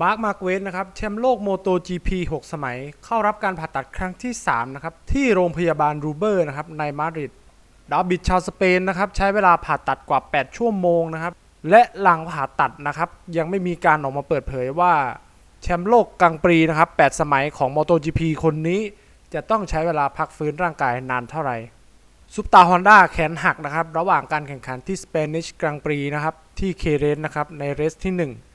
มาร์คมาร์เกเวสนะครับแชมป์โลกโมโต GP 6 สมัย เข้ารับการผ่าตัดครั้งที่ 3 นะครับ ที่โรงพยาบาลรูเบอร์นะครับในมาดริดดาบิดชาวสเปนนะครับ ใช้เวลาผ่าตัดกว่า 8 ชั่วโมงนะครับ และหลังผ่าตัดนะครับ ยังไม่มีการออกมาเปิดเผยว่า แชมป์โลกกลางปรีนะครับ 8 สมัยของ MotoGP คนนี้ จะต้องใช้เวลาพักฟื้นร่างกายนานเท่าไหร่ซุปตาฮอนด้าแขนหักนะครับ ระหว่างการแข่งขันที่สเปนิชกลางปรีนะครับ ที่เคเรนนะครับ ในเรสที่ 1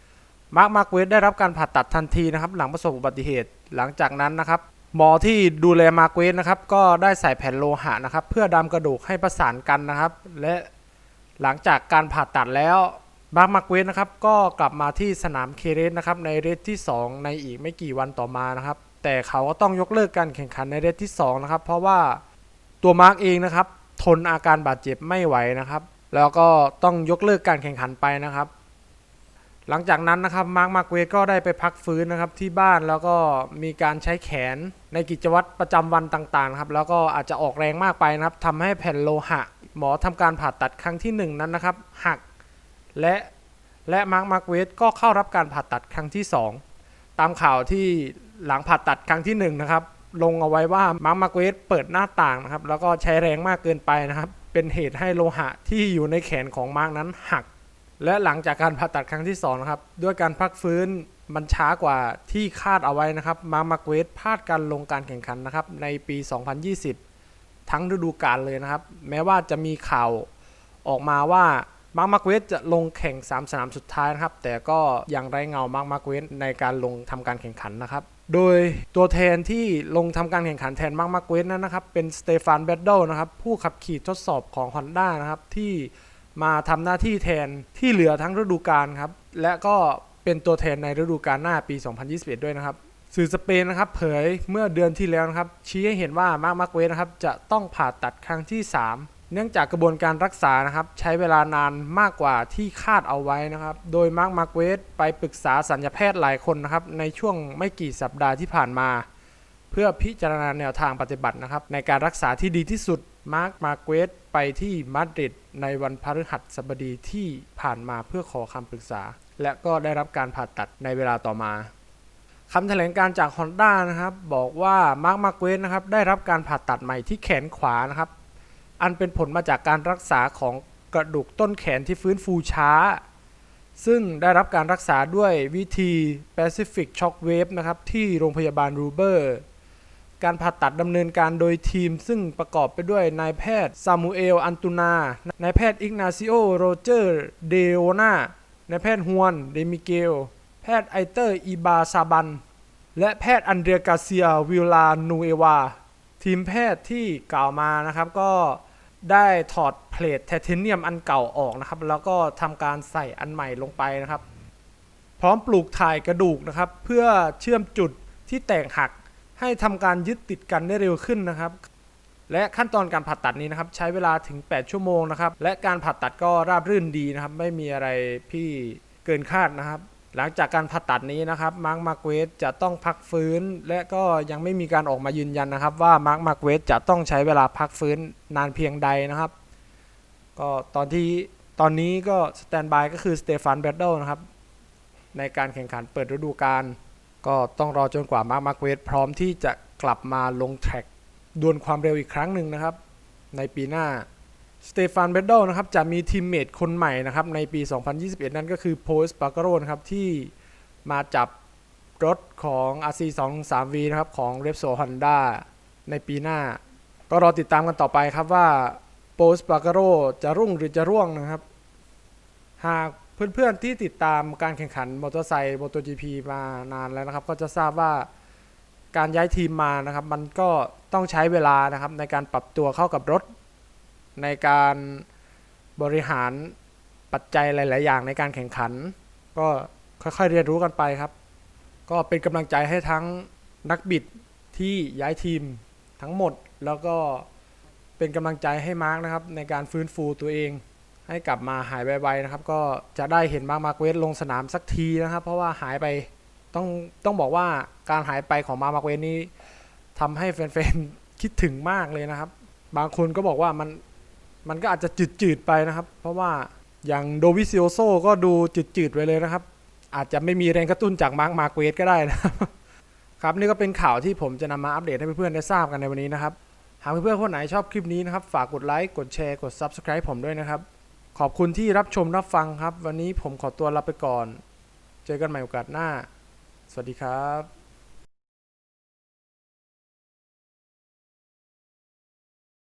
มาร์คมาร์เวสได้รับการผ่าตัดทันทีนะครับหลังประสบอุบัติเหตุ หลังจากนั้นนะครับหมอที่ดูแลมาร์เวสนะครับก็ได้ใส่แผ่นโลหะนะครับเพื่อดามกระดูกให้ประสานกันนะครับ และหลังจากการผ่าตัดแล้วมาร์คมาร์เวสนะครับก็กลับมาที่สนามเคเรนนะครับในเรสที่ 2 ในอีกไม่กี่วันต่อมานะครับ แต่เขาก็ต้องยกเลิกการแข่งขันในเรสที่2นะครับเพราะว่าตัวมาร์กเองนะครับทนอาการบาดเจ็บไม่ไหวนะครับ แล้วก็ต้องยกเลิกการแข่งขันไปนะครับ หลังจากนั้นนะครับมาร์กมาร์กเวสก็ได้ไปพักฟื้นนะครับที่บ้านแล้วก็มีการใช้แขนในกิจวัตรประจำวันต่างๆครับแล้วก็อาจจะออกแรงมากไปนะครับทำให้แผ่นโลหะ หมอทำการผ่าตัดครั้งที่หนึ่งนั้นนะครับหักและและมาร์กมาร์กเวสก็เข้ารับการผ่าตัดครั้งที่สองตามข่าวที่หลังผ่าตัดครั้งที่หนึ่งนะครับลงเอาไว้ว่ามาร์คมาร์เกวสเปิดหน้าต่างนะครับแล้วก็ใช้แรงมากเกินไปนะครับเป็นเหตุให้โลหะที่อยู่ในแขนของมาร์กนั้นหัก และหลังจากการผ่าตัดครั้งที่2นะครับด้วยการพักฟื้นมันช้ากว่าที่คาดเอาไว้นะครับ มาร์มาเกวสพลาดการลงการแข่งขันนะครับในปี 2020 ทั้งฤดูกาลเลยนะครับ แม้ว่าจะมีข่าวออกมาว่ามาร์คมาเกวสจะลงแข่ง 3 สนามสุดท้ายนะครับ แต่ก็ยังไร้เงามาร์คมาเกวสในการลงทำการแข่งขันนะครับ โดยตัวแทนที่ลงทำการแข่งขันแทนมาร์คมาเกวสนั้นนะครับ เป็นสเตฟานเบดเดลนะครับ ผู้ขับขี่ทดสอบของ Honda นะครับที่ มาทำหน้าที่แทนที่เหลือทั้งฤดูกาลครับ และก็เป็นตัวแทนในฤดูกาลหน้าปี 2021 ด้วยนะครับ สื่อสเปนนะครับ เผยเมื่อเดือนที่แล้วนะครับ ชี้ให้เห็นว่ามาร์คมาร์เกวสนะครับ จะต้องผ่าตัดครั้งที่ 3เนื่องจากกระบวนการรักษานะครับ ใช้เวลานานมากกว่าที่คาดเอาไว้นะครับ โดยมาร์คมาร์เกวสไปปรึกษาสัญญาแพทย์หลายคนนะครับ ในช่วงไม่กี่สัปดาห์ที่ผ่านมา เพื่อพิจารณาแนวทางปฏิบัตินะครับ ในการรักษาที่ดีที่สุดมาร์คมาเกวสไปที่มาดริดในวันพฤหัสบดีที่ผ่านมาเพื่อขอคำปรึกษา และก็ได้รับการผ่าตัดในเวลาต่อมาคำแถลงการจาก Honda นะครับบอกว่ามาร์คมาเกวสนะครับได้รับการผ่าตัดใหม่ที่แขนขวานะครับ อันเป็นผลมาจากการรักษาของกระดูกต้นแขนที่ฟื้นฟูช้า ซึ่งได้รับการรักษาด้วยวิธี Pacific Shockwave นะครับที่โรงพยาบาลรูเบอร์ การผ่าตัดดำเนินการโดยทีม ซึ่งประกอบไปด้วยนายแพทย์ซามูเอล อันตูนา นายแพทย์อิกนาซิโอ โรเจอร์ เดโอนานายแพทย์ฮวน เดมิเกล แพทย์ไอเตอร์ อีบาซาบัน และแพทย์อันเดรียกาเซีย วิลานูเอวา ทีมแพทย์ที่กล่าวมานะครับก็ได้ถอดเพลทไทเทเนียมอันเก่าออกนะครับ แล้วก็ทำการใส่อันใหม่ลงไปนะครับ พร้อมปลูกถ่ายกระดูกนะครับ เพื่อเชื่อมจุดที่แตกหัก ให้ทำการยึดติดกันได้เร็วขึ้นนะครับ และขั้นตอนการผ่าตัดนี้นะครับ ใช้เวลาถึง 8 ชั่วโมงนะครับ และการผ่าตัดก็ราบรื่นดีนะครับ ไม่มีอะไรที่เกินคาดนะครับ หลังจากการผ่าตัดนี้นะครับมาร์คมาร์เกวสจะต้องพักฟื้น และก็ยังไม่มีการออกมายืนยันนะครับ ว่ามาร์คมาร์เกวสจะต้องใช้เวลาพักฟื้นนานเพียงใดนะครับ ก็ตอนที่ตอนนี้ก็สแตนบายก็คือสเตฟานเบดเดลนะครับในการแข่งขันเปิดฤดูกาล ก็ต้องรอจนกว่ามาร์คมาเวสพร้อมที่จะกลับมาลงแทร็กดวลความเร็วอีกครั้งหนึ่งนะครับ ในปีหน้าสเตฟานเบดเดลนะครับจะมีทีมเมทคนใหม่นะครับในปี 2021 นั่นก็คือโพสปาร์กโรนะครับที่มาจับรถของ RC 2 3 V นะครับของ r e p s o Honda ในปีหน้า ก็รอติดตามกันต่อไปครับว่าโพสปาร์กโรจะรุ่งหรือจะร่วงนะครับ หาก เพื่อนๆที่ติดตามการแข่งขันมอเตอร์ไซค์ MotoGP มานานแล้วนะครับ ก็จะทราบว่าการย้ายทีมมานะครับ มันก็ต้องใช้เวลานะครับในการปรับตัวเข้ากับรถ ในการบริหารปัจจัยหลาย ๆ อย่างในการแข่งขัน ก็ค่อย ๆ เรียนรู้กันไปครับ ก็เป็นกำลังใจให้ทั้งนักบิดที่ย้ายทีมทั้งหมด แล้วก็เป็นกำลังใจให้มาร์กนะครับในการฟื้นฟูตัวเอง ให้กลับมาหายไวๆนะครับ ก็จะได้เห็นมาร์มาเวสลงสนามสักทีนะครับ เพราะว่าหายไปต้องต้องบอกว่าการหายไปของมาร์มาเวสนี้ทำให้แฟนๆคิดถึงมากเลยนะครับ บางคนก็บอกว่ามันมันก็อาจจะจืดๆไปนะครับ เพราะว่าอย่างโดวิซิโอโซก็ดูจืดๆไปเลยนะครับ อาจจะไม่มีแรงกระตุ้นจากมาร์มาเวสก็ได้นะครับครับนี่ก็เป็นข่าวที่ผมจะนำมาอัปเดตให้เพื่อนๆได้ทราบกันในวันนี้นะครับ หากเพื่อนๆคนไหนชอบคลิปนี้นะครับ ฝากกดไลค์ กดแชร์ กด Subscribe ผมด้วยนะครับ ขอบคุณที่รับชมรับฟังครับ วันนี้ผมขอตัวลาไปก่อน เจอกันใหม่โอกาสหน้า สวัสดีครับ